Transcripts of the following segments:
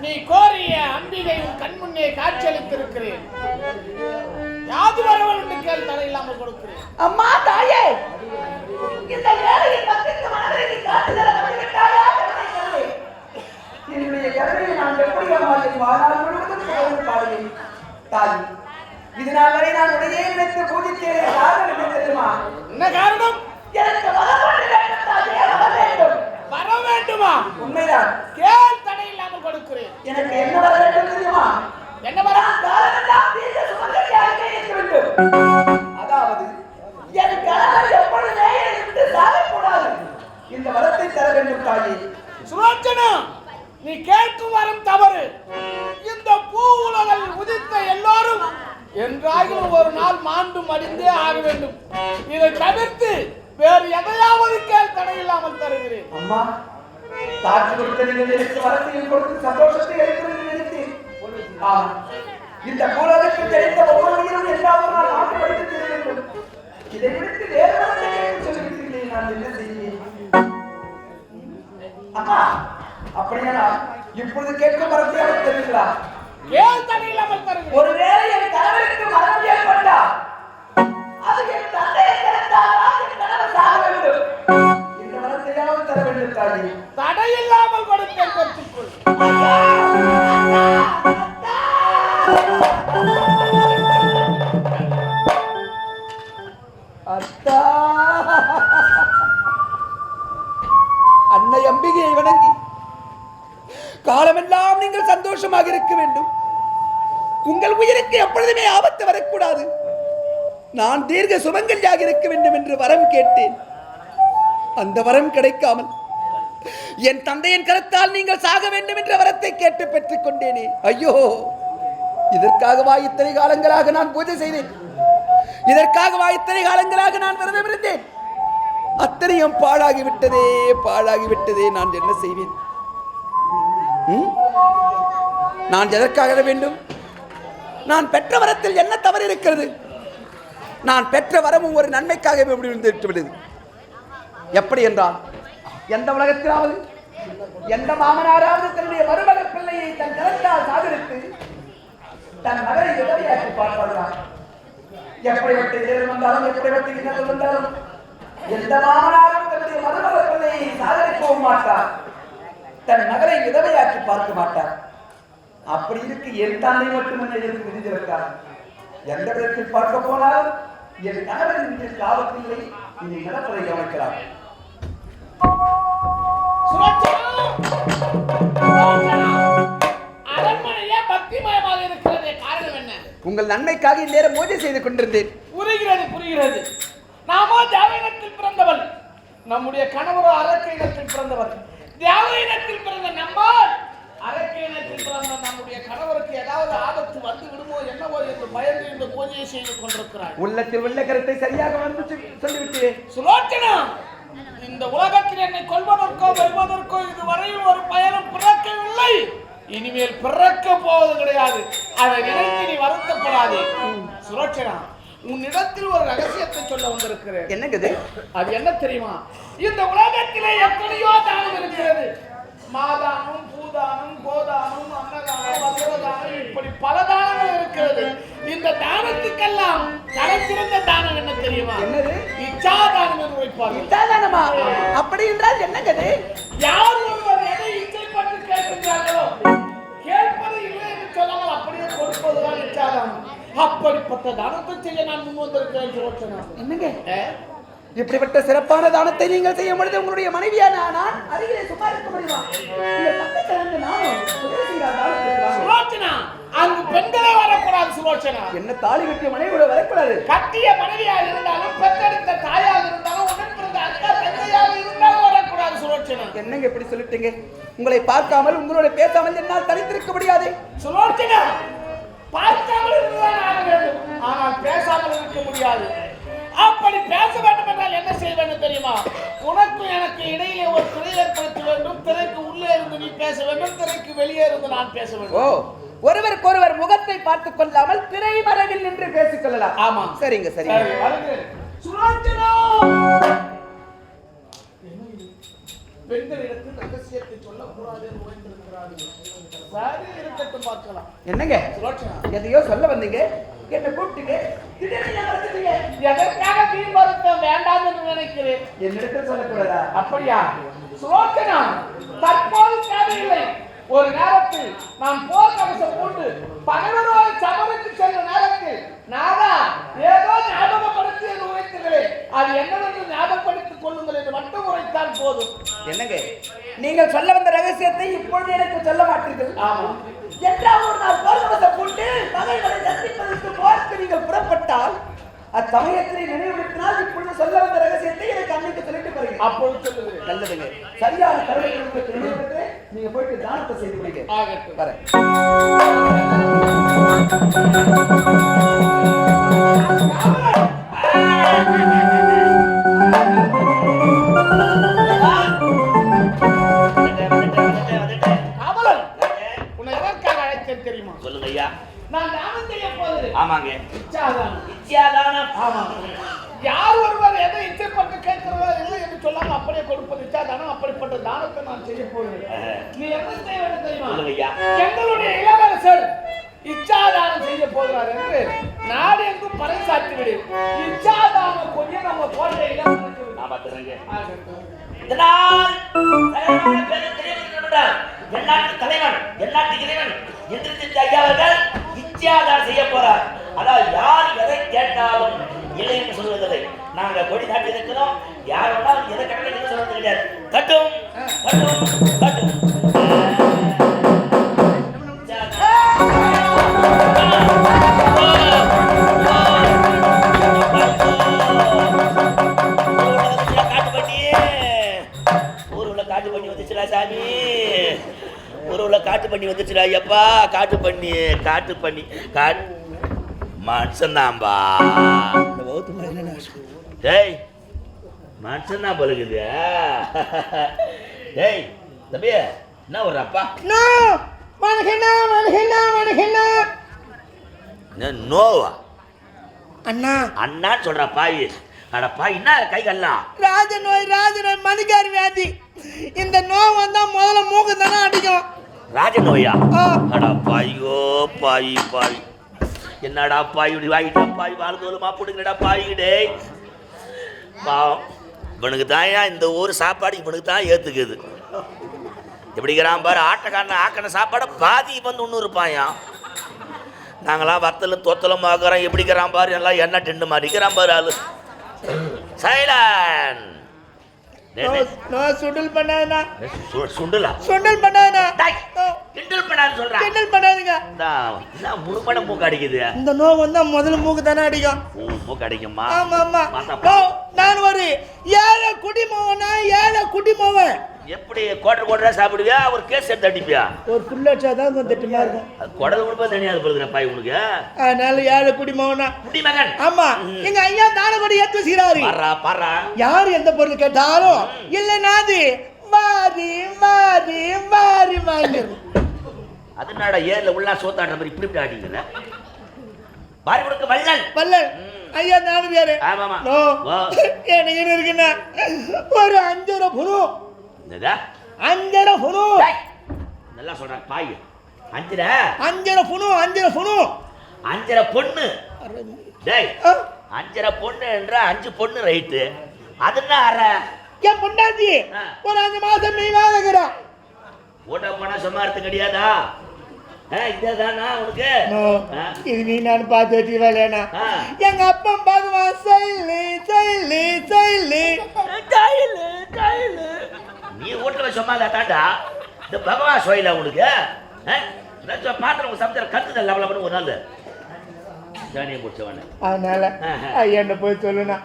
நீ கோரிய அம்பிகை உன் கண் முன்னே காட்சியளித்திருக்கிறேன். யாது வரவன் என்று கேள் கொடுக்கிறேன். அம்மா தாயே! இந்த நீ காட்டுதல என்னுடைய நான் எப்படி தாய் இது நாள் வரை நான் உடையே நினைத்து பூஜித்தேனே? காரணம் என்ன தெரியுமா? என்ன காரணம்? எனக்கு வர வேண்டும்? வர வேண்டுமா? உண்மைதான். கேள் தடை இல்லாமல் கொடுக்கிறேன். எனக்கு என்ன வர வேண்டும் தெரியுமா? என்ன வர? அதாவது என் கணவர் எப்பொழுதே விட்டு சாகக்கூடாது. இந்த வரத்தை தர வேண்டும் தாயே. சுலோச்சனம் நீ கேட்கும் வரும் தவறு. இந்த பூ உலகில் உதித்த எல்லோரும் என்றாகிலும் ஒரு நாள் மாண்டு மடிந்தே ஆக வேண்டும். இதை தவிர்த்து வேறு எதையாவது கேள் தடையில்லாமல் தருகிறேன். அம்மா தாட்சி கொடுத்த நீங்கள் எனக்கு வரத்தையும் கொடுத்து சந்தோஷத்தை ஏற்படுத்தி நினைத்தேன் இந்த பூலகத்தில் தெரிந்த ஒவ்வொரு உயிரும் எல்லாரும் நான் நாட்டு படித்து தர வேண்டும். இதை குறித்து வேறு வரத்தை நான் என்ன செய்வேன்? அம்மா அப்படியானால் இப்பொழுது கேட்கும் வரத்தையாக அவர் கேள் தடை இல்லாமல் தருகிறேன் ஒருவேளை என் கணவருக்கு மரணம் ஏற்பட்டா அது என் தந்தையை திறந்தாரா என் கணவர் சாக வேண்டும் இந்த வரத்தையாவது தர வேண்டும் தாயே தடை இல்லாமல் கொடுத்தேன் பெற்றுக்கொள் அத்தா அன்னை அம்பிகையை வணங்கி காலமெல்லாம் நீங்கள் சந்தோஷமாக இருக்க வேண்டும் உங்கள் உயிருக்கு எப்பொழுதுமே ஆபத்து வரக்கூடாது. நான் தீர்க்க சுமங்கலியாக இருக்க வேண்டும் என்று வரம் கேட்டேன். அந்த வரம் கிடைக்காமல் என் தந்தையின் கருத்தால் நீங்கள் சாக வேண்டும் என்ற வரத்தை கேட்டு பெற்றுக் கொண்டேனே. ஐயோ இதற்காகவா இத்தனை காலங்களாக நான் பூஜை செய்தேன்? இதற்காகவா இத்தனை காலங்களாக நான் விரதம் இருந்தேன்? அத்தனையும் பாழாகிவிட்டதே பாழாகிவிட்டதே பாழாகி விட்டதே நான் என்ன செய்வேன்? ம்? நான் எதற்காக வேண்டும்? நான் பெற்ற வரத்தில் என்ன தவறு இருக்கிறது நான் பெற்ற வரமும் ஒரு நன்மைக்காகவே விட்டு விடுது. எப்படி என்றால் எந்த உலகத்திலாவது எந்த மாமனாராவது தன்னுடைய மருமக பிள்ளையை தன் கரத்தால் சாதரித்து தன் மகனை உதவியாக்கி பார்ப்பார்களா? எப்படிப்பட்ட இடர் வந்தாலும் எப்படிப்பட்ட இன்னல் வந்தாலும் எந்த மாமனாரும் தன்னுடைய மருமக பிள்ளையை சாதரிக்கவும் மாட்டார். தன் மகனை உதவியாக்கி பார்க்க மாட்டார். அப்படி இருக்கு. என் தந்தை மட்டுமே எதிர்த்து விதித்திருக்கார் எந்த விதத்தில் பார்க்க போனாலும் என் கணவரின் மீது ஆபத்தில்லை இனி நடப்பதை கவனிக்கிறார் அரண்மனையே பக்திமயமாக இருக்கிறது காரணம் என்ன? உங்கள் நன்மைக்காக இந்நேரம் பூஜை செய்து கொண்டிருந்தேன். புரிகிறது புரிகிறது. நாமோ தேவயினத்தில் பிறந்தவள். நம்முடைய கணவரோ அரக்க இனத்தில் பிறந்தவர். தேவ இனத்தில் பிறந்த நம்மால் அரக்க இனத்தில் பிறந்த நம்முடைய கணவருக்கு ஏதாவது ஆபத்து வந்து விடுமோ? என்னவோ என்று பயந்து இந்த பூஜையை செய்து கொண்டிருக்கிறார். உள்ளத்தில் உள்ள கருத்தை சரியாக வந்து சொல்லி- சொல்லிவிட்டேன் சுலோச்சனா? இந்த உலகத்தில் என்னை கொல்வதற்கோ வெல்வதற்கோ இதுவரையில் ஒரு பயணம் பிறக்கவில்லை. இனிமேல் பிறக்க போவது கிடையாது. அதை நினைத்து நீ வருத்தப்படாதே. சுலோச்சனா உன்னிடத்தில் ஒரு ரகசியத்தை சொல்ல வந்திருக்கிறேன். என்னங்குது? அது என்ன தெரியுமா? இந்த உலகத்திலே எத்தனையோ தானம் இருக்கிறது. மாதானம் பூதானம் கோதானம் அன்னதானம் வஸ்திரதானம் இப்படி பல தானங்கள் இருக்கிறது. இந்த தானத்துக்கெல்லாம் தலைச்சிறந்த தானம் என்ன தெரியுமா? என்னது? இச்சா தானம் என்று வைப்பார்கள். இதானமா அப்படி என்றால் என்னங்குது? யார் ஒருவர் எதை இச்சைப்பட்டு கேட்கின்றார்களோ கேட்பது இல்லை என்று சொல்லாமல் அப்படியே கொடுப்பதுதான் இச்சாதானம். அப்படிப்பட்ட தானத்தை செய்ய நான் முன் வந்திருக்கிறேன் என்னங்க? இப்படிப்பட்ட சிறப்பான தானத்தை நீங்கள் செய்யும் பொழுது உங்களுடைய மனைவியான நான் அருகிலே சும்மா இருக்க முடியுமா? உங்கள் பக்கத்தில் இருந்து நானும் உதவி அங்கு பெண்களே வரக்கூடாது சுலோச்சனா என்ன தாலி கட்டிய மனைவி கூட வரக்கூடாது. கட்டிய மனைவியாக இருந்தாலும் பெற்றெடுத்த தாயாக இருந்தாலும் உடன் பிறந்த அக்கா தங்கையாக இருந்தாலும் வரக்கூடாது சுலோச்சனா என்னங்க இப்படி சொல்லிட்டீங்க? உங்களை பார்க்காமல் உங்களோட பேசாமல் என்னால் தனித்திருக்க முடியாது. சுலோச்சனா பார்க்காமல் இருந்துதான் ஆக வேண்டும். ஆனால் பேசாமல் இருக்க முடியாது. அப்படி பேச வேண்டும் என்றால் என்ன வேண்டும் தெரியுமா உனக்கு எனக்கு இடையிலே ஒரு திரை ஏற்படுத்த வேண்டும் திரைக்கு உள்ளே இருந்து நீ பேச வேண்டும் திரைக்கு வெளியே இருந்து நான் பேச ஓ வேண்டும் ஒருவருக்கொருவர் முகத்தை பார்த்துக் கொள்ளாமல் திரைமறைவில் நின்று பேசிக் கொள்ளலாம் ஆமா. சரிங்க சரிங்க சரி, வருகிறேன். சுலோச்சனா! பெண்களிடத்தில் ரகசியத்தை சொல்லக்கூடாது என்று உரைத்திருக்கிறார்கள். சரி, இருக்கட்டும் பார்க்கலாம். என்னங்க எதையோ சொல்ல வந்தீங்க என்ன கூப்பிட்டீங்க திடீர்னு ஏன் வந்துட்டீங்க? எதற்காக வீண் வருத்தம் வேண்டாம் என்று நினைக்கிறேன்? என்னிடத்தில் சொல்லக்கூடாதா? அப்படியா? சுலோச்சனா? தற்போது தேவையில்லை. ஒரு நேரத்தில் நான் போர் கவசம் போட்டு பகைவரோடு சமருக்கு சென்ற நேரத்தில் நாதா ஏதோ ஞாபகப்படுத்தி என்று உரைத்தீர்களே அது என்னவென்று ஞாபகப்படுத்திக் கொள்ளுங்கள் என்று மட்டும் உரைத்தால் போதும். என்னங்க? நீங்கள் சொல்ல வந்த ரகசியத்தை இப்பொழுது எனக்கு சொல்ல மாட்டீர்கள். ஆமா என்றால் ஒரு நாள் போர்வசம் கொண்டு பகைவரை சந்திப்பதற்கு புறப்பட்டால் அச்சமயத்தை நினைவுபடுத்தினால் இப்பொழுது சொல்ல வந்த ரகசியத்தை எனக்கு அன்னைக்கு சொல்லிட்டு போறீங்க. அப்பொழுது சொல்லுகிறேன். நல்லதுங்க. சரியான கருணை நினைவுபடுத்து நீங்க போயிட்டு தானத்தை செய்து ஆகட்டும். வரேன். காவலன் போகிறார் என்று நாடு எங்கும் பறைசாற்றி விடு. இச்சாதானம் கொஞ்சம் நம்ம இளவரசர் நான் பார்த்துறேங்க. இதனால். எந்நாட்டு தலைவன் எந்நாட்டு இறைவன் எந்திரித்த ஐயா அவர்கள் இச்சியாதாரம் செய்ய போறார். அதாவது யார் எதை கேட்டாலும் இல்லை என்று சொல்வதில்லை. நாங்க கொடி நாட்டி இருக்கிறோம் யார் வேணாலும் எதை கட்டணும் சொல்வது கிடையாது கட்டும் கட்டும் கட்டும் ஊருல காட்டு பண்ணி வந்துச்சுடா ஐயப்பா. காட்டு பண்ணி காட்டு பண்ணி. காட்டு மனுஷன்தான்பா. டேய் மனுஷன் தான் பழுகுது டேய் தம்பி என்ன ஒரு அப்பா? நோவா? அண்ணா. அண்ணான்னு சொல்ற பாய். அட பாய் என்ன கை கல்லாம்? ராஜ நோய் ராஜ நோய் மணிக்காரி வியாதி. இந்த நோய் வந்தா முதல்ல மூக்கு தானே அடிக்கும். ராஜ நோயா. அடா பாய்யோ பாய் பாய். என்னடா பாய் இப்படி வாங்கிட்டா பாய் வாழ்ந்தோலுமா பிடுங்கடா பாய்கிடே பாவம் இவனுக்கு தாயா இந்த ஊர் சாப்பாடு இவனுக்கு தான் ஏத்துக்குது. எப்படிங்கிறான் பாரு ஆட்டக்காரன் ஆக்கின சாப்பாடை பாதி வந்து ஒன்று இருப்பாயான் நாங்களாம் வத்தலும் தொத்தலும் ஆக்குறோம் எப்படிங்கிறான் பாரு எல்லாம் எண்ணெய் டிண்டு மாறிக்கிறான் பாரு ஆளு. சைலன் நோய் சுண்டல் பண்ணாதுண்ணா சுண்டுலா? சுண்டல் பண்ணாதுண்ணா டேய், கிண்டல் பண்ணான்னு சொல்றேன் கிண்டல் பண்ணாதுங்க. என்ன முழுப்பட மூக்கு அடிக்குது. இந்த நோய் வந்தா முதல்ல மூக்கு தானே அடிக்கும் மூக்கு அடிக்குமா ஆமா ஆமா நான் ஒரு ஏழை குடிமவனா ஏழை குடிமவன் எப்படி கோட்டை கோட்டை சாப்பிடுவியா? ஒரு கேஸ் எடுத்து அடிப்பியா? ஒரு புல்லட்சா தான் கொஞ்சம் திட்டமா இருக்கும். அது குடல் கொடுப்பா தனியாக போகுதுங்க பாய் உனக்கு. அதனால ஏழை குடிமவனா குடி மகன். ஆமா. எங்க ஐயா தான கொடி ஏத்து வச்சுக்கிறாரு பாரா பாரா. யார் எந்த பொருள் கேட்டாலும் இல்ல நாது மாறி மாறி மாறி வாங்கிரு அதனால ஏர்ல உள்ள சோத்தாடுற மாதிரி இப்படி இப்படி ஆடிங்கல பாரி கொடுக்க வள்ளல். வல்லல் ஐயா நானு பேரு ஆமாமா. எனக்கு என்ன இருக்குன்னா ஒரு அஞ்சரை புரு என்னதா? அஞ்சரை டேய், நல்லா சொல்றாங்க பாய். அஞ்சரை? அஞ்சரை புனு அஞ்சரை புனு. அஞ்சரை பொண்ணு. டேய் அஞ்சரை பொண்ணு என்ற அஞ்சு பொண்ணு ரைட்டு. அது என்ன அரை என் பொண்டாட்டி. ஒரு அஞ்சு மாசம் மீனா வைக்கிறோம் ஓட்ட போனா சும்மா இருக்கு கிடையாதா. இது நீ நான் பார்த்து வச்சு வேலையாண்ணா ஆ. எங்க அப்பா பகவான் சைலு சைலு சைலு வீட்டுல சும்மா தாண்டா? இந்த பகவான் சோயில உனக்கு பாத்திரம் உங்க சமைச்சா கத்துத லெவல ஒரு நாள் ஜானியம் பிடிச்சவன அதனால. ஐயன்ன போய் சொல்லுனா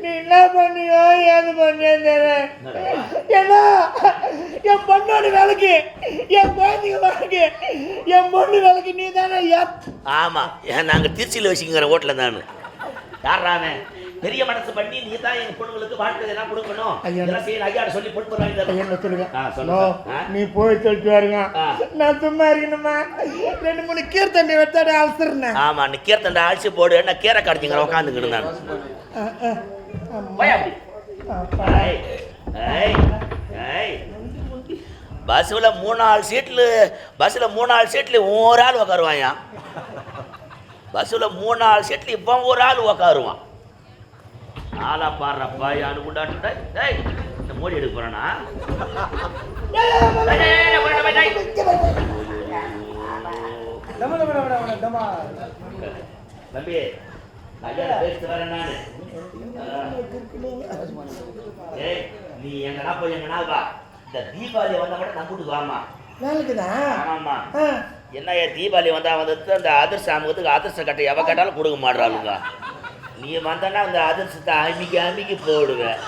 நீ என்ன பண்ணியோ ஏது பண்ணியோ ஏன்னா என் பொண்ணோட வேலைக்கு என் குழந்தைங்க வேலைக்கு என் பொண்ணு வேலைக்கு நீ தானே ஏத் ஆமா. ஏன் நாங்க திருச்சியில் வச்சுக்கிற ஹோட்டல நான். யாராமே பெரிய மனசு பண்ணி நீ தான் எங்க பொண்ணுங்களுக்கு வாழ்க்கை எல்லாம் கொடுக்கணும். இதெல்லாம் செய்யணும். ஐயா சொல்லி பொண்ணு என்ன சொல்லுங்க. நோ, போய் சொல்லிட்டு வருங்க. நான் சும்மா இருக்கணுமா? ரெண்டு மூணு கீர்த்தண்டி வச்சாடே அலசுறேன் ஆமா நீ கீர்த்தண்டை அழிச்சு போடு என்ன கீரை கடிச்சிங்கிற உட்காந்துக்கிட்டு நான். பஸ்ஸில் மூணு நாலு சீட்டில் பஸ்ஸில் மூணு நாலு சீட்டில் ஒரு ஆள் உக்காருவாயா பஸ்ஸில் மூணு நாலு சீட்டில் இப்போ ஒரு ஆள் உக்காருவான். ஆளா பாடுற பாய் அனுகுண்டாட்டு டேய் இந்த மோடி எடுக்க போறானா. தம்பி ஐயா பேசிட்டு வரேன் நானு. ஏய் நீ எங்கனா போய் எங்கனா வா? இந்த தீபாவளி வந்தா மட்டும் நம்ம வீட்டுக்கு வாமா ஆமாம்மா. என்ன தீபாவளி வந்தா வந்துட்டு அந்த அதிர்ஷ்ட அமுகத்துக்கு அதிர்ஷ்ட கட்டை எவ கேட்டாலும் கொடுக்க மாட்றாளுங்க. நீ வந்தனா அந்த அதிர்ஷ்டத்தை அமிக்கி அமிக்கி போடுவேன்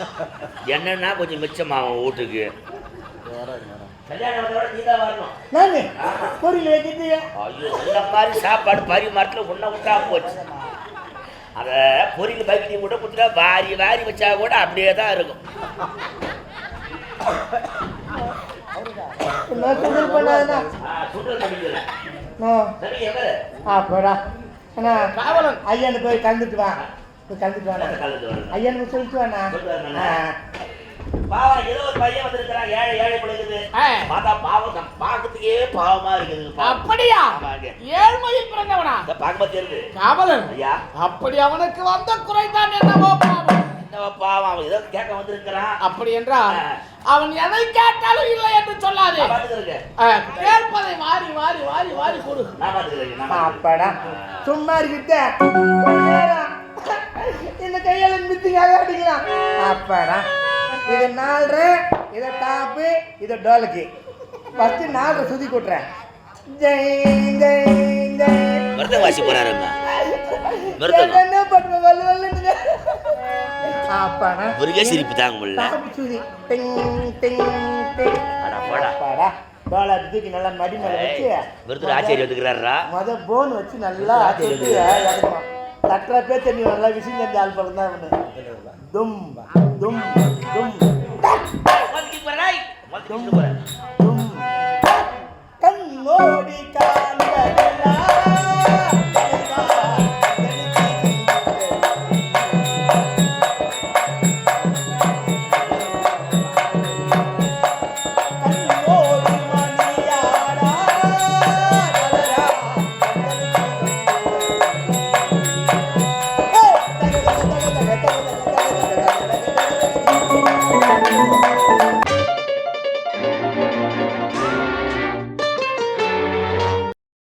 என்னன்னா கொஞ்சம் மிச்சமாகும் வீட்டுக்கு. சாப்பாடு பரிமாறத்தில் உன்ன விட்டா போச்சு. அதை பொரியல் பக்கெட்டி கூட கொடுத்துட்டா வாரி வாரி வச்சா கூட அப்படியே தான் இருக்கும். நான் சுகர் பண்ணாதுன்னா ஆ, சுண்டல் பண்ணிக்கிறேன். நோ சரி எங்க அப்படா அண்ணா காவலன். ஐயனு போய் கலந்துட்டு வா. போய் கலந்துட்டு வரணும் ஐயனுக்கு சொல்லிட்டு வாண்ணா. பாவம் ஏதோ ஒரு பையன் வந்திருக்கிறான். ஏழை ஏழை பிள்ளைக்குது. பார்த்தா பாவம் நம்ம பார்க்கறதுக்கே பாவமா இருக்குது. அப்படியா? ஆமாங்க. ஏழ்மையில் பிறந்தவனா? இந்த பார்க்கும்போது தெரியுது காவலன். ஐயா. அப்படி அவனுக்கு வந்த குறைதான் என்னவோ பாவம். என்னவா பாவம். அவன் ஏதோ கேட்க வந்திருக்கிறான். அப்படி என்றால். அவன் எதை கேட்டாலும் இல்லை என்று சொல்லாதே. கேட்பதை வாரி வாரி வாரி வாரி கொடு. அப்பாடா சும்மா இருக்கிட்ட இந்த கையால மித்திக்காக அடிக்கலாம் அப்பாடா இது நாலரை இதை டாப்பு இதை டோலுக்கு. ஃபஸ்ட்டு நாலரை சுதி கொட்டுறேன் ஜெய் ஜெய் ஜெய். மிருதங்க வாசி போறாருங்க மிருதங்கம் என்ன பண்ணுவ வல்லு அப்பாடா. முருகே சிரிப்பு தாங்க முடியல. டாப்பு சுதி டிங் டிங் டிங். அடா போடா. தூக்கி நல்லா மடி மேல வச்சு எடுத்துக்கிறாரா முத போன் வச்சு நல்லா இறக்கணும் தட்டுற பேர் தெரியும் நல்லா விஷயம் தெரிஞ்ச ஆள் தான் அவனு தும் தும் தும். போறேன். தும் கண்ணோடி